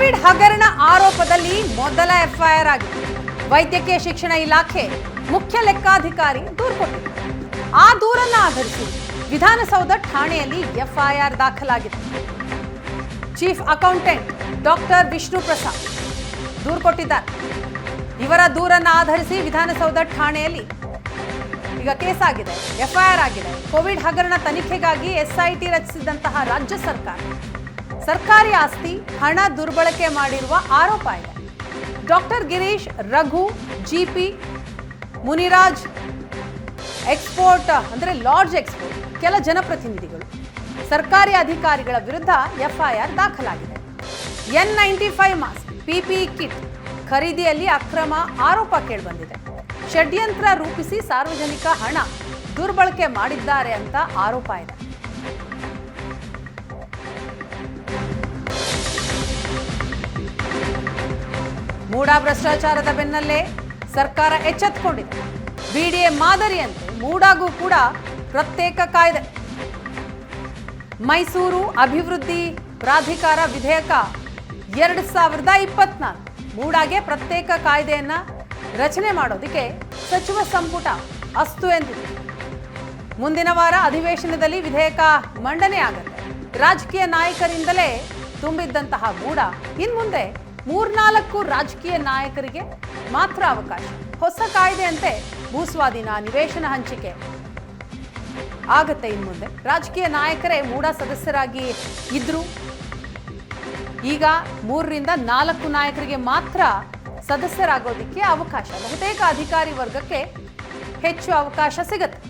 Covid ಹಗರಣ ಆರೋಪದಲ್ಲಿ ಮೊದಲ ಎಫ್ಐಆರ್ ಆಗಿದೆ. ವೈದ್ಯಕೀಯ ಶಿಕ್ಷಣ ಇಲಾಖೆ ಮುಖ್ಯ ಲೆಕ್ಕಾಧಿಕಾರಿ ದೂರು ಕೊಟ್ಟಿದೆ ಆ ದೂರನ್ನ ಆಧರಿಸಿ ವಿಧಾನಸೌಧ ಠಾಣೆಯಲ್ಲಿ ಎಫ್ಐಆರ್ ದಾಖಲಾಗಿದೆ. Chief accountant doctor Vishnu Prasad ದೂರು ಕೊಟ್ಟಿದ್ದಾರೆ ಇವರ ದೂರನ್ನ ಆಧರಿಸಿ ವಿಧಾನಸೌಧ ಠಾಣೆಯಲ್ಲಿ ಈಗ ಕೇಸ್ ಆಗಿದೆ, ಎಫ್ಐಆರ್ ಆಗಿದೆ. ಕೋವಿಡ್ ಹಗರಣ ತನಿಖೆಗಾಗಿ ಎಸ್ಐಟಿ ರಚಿಸಿದಂತಹ ರಾಜ್ಯ ಸರ್ಕಾರ ಸರ್ಕಾರಿ ಆಸ್ತಿ, ಹಣ ದುರ್ಬಳಕೆ ಮಾಡಿರುವ ಆರೋಪ ಇದೆ. Doctor Girish, Raghu, GP, Muniraj, export, ಅಂದರೆ ಲಾಡ್ಜ್ ಎಕ್ಸ್ಪೋರ್ಟ್, ಕೆಲ ಜನಪ್ರತಿನಿಧಿಗಳು. ಸರ್ಕಾರಿ ಅಧಿಕಾರಿಗಳ ವಿರುದ್ಧ ಎಫ್ಐಆರ್ ದಾಖಲಾಗಿದೆ. N ninety five mask PPE kit, ಖರೀದಿಯಲ್ಲಿ ಅಕ್ರಮ ಆರೋಪ ಕೇಳಿಬಂದಿದೆ. ಷಡ್ಯಂತ್ರ ರೂಪಿಸಿ ಸಾರ್ವಜನಿಕ ಹಣ ದುರ್ಬಳಕೆ ಮಾಡಿದ್ದಾರೆ ಅಂತ ಆರೋಪ ಇದೆ. ಮೂಡಾ ಭ್ರಷ್ಟಾಚಾರದ ಬೆನ್ನಲ್ಲೇ ಸರ್ಕಾರ ಎಚ್ಚೆತ್ತುಕೊಂಡಿದೆ ಬಿಡಿಎ ಮಾದರಿಯಂತೆ ಮೂಡಾಗೂ ಕೂಡ ಪ್ರತ್ಯೇಕ ಕಾಯ್ದೆ. ಮೈಸೂರು ಅಭಿವೃದ್ಧಿ ಪ್ರಾಧಿಕಾರ ವಿಧೇಯಕ ಎರಡು ಸಾವಿರದ ಇಪ್ಪತ್ನಾಲ್ಕು ಮೂಡಾಗೆ ಪ್ರತ್ಯೇಕ ಕಾಯ್ದೆಯನ್ನು ರಚನೆ ಮಾಡೋದಕ್ಕೆ ಸಚಿವ ಸಂಪುಟ ಅಸ್ತು ಎಂದಿದೆ. ಮುಂದಿನ ವಾರ ಅಧಿವೇಶನದಲ್ಲಿ ವಿಧೇಯಕ ಮಂಡನೆ ಆಗುತ್ತೆ. ರಾಜಕೀಯ ನಾಯಕರಿಂದಲೇ ತುಂಬಿದ್ದಂತಹ ಮೂಡ ಇನ್ಮುಂದೆ ಮೂರ್ನಾಲ್ಕು ರಾಜಕೀಯ ನಾಯಕರಿಗೆ ಮಾತ್ರ ಅವಕಾಶ. ಹೊಸ ಕಾಯ್ದೆಯಂತೆ ಭೂಸ್ವಾಧೀನ ನಿವೇಶನ ಹಂಚಿಕೆ. ಆಗತ್ತೆ ಇನ್ಮುಂದೆ ರಾಜಕೀಯ ನಾಯಕರೇ ಮೂಡ ಸದಸ್ಯರಾಗಿ ಇದ್ರು. ಈಗ ಮೂರರಿಂದ ನಾಲ್ಕು ನಾಯಕರಿಗೆ ಮಾತ್ರ ಸದಸ್ಯರಾಗೋದಿಕ್ಕೆ ಅವಕಾಶ. ಬಹುತೇಕ ಅಧಿಕಾರಿ ವರ್ಗಕ್ಕೆ ಹೆಚ್ಚು ಅವಕಾಶ ಸಿಗತ್ತೆ.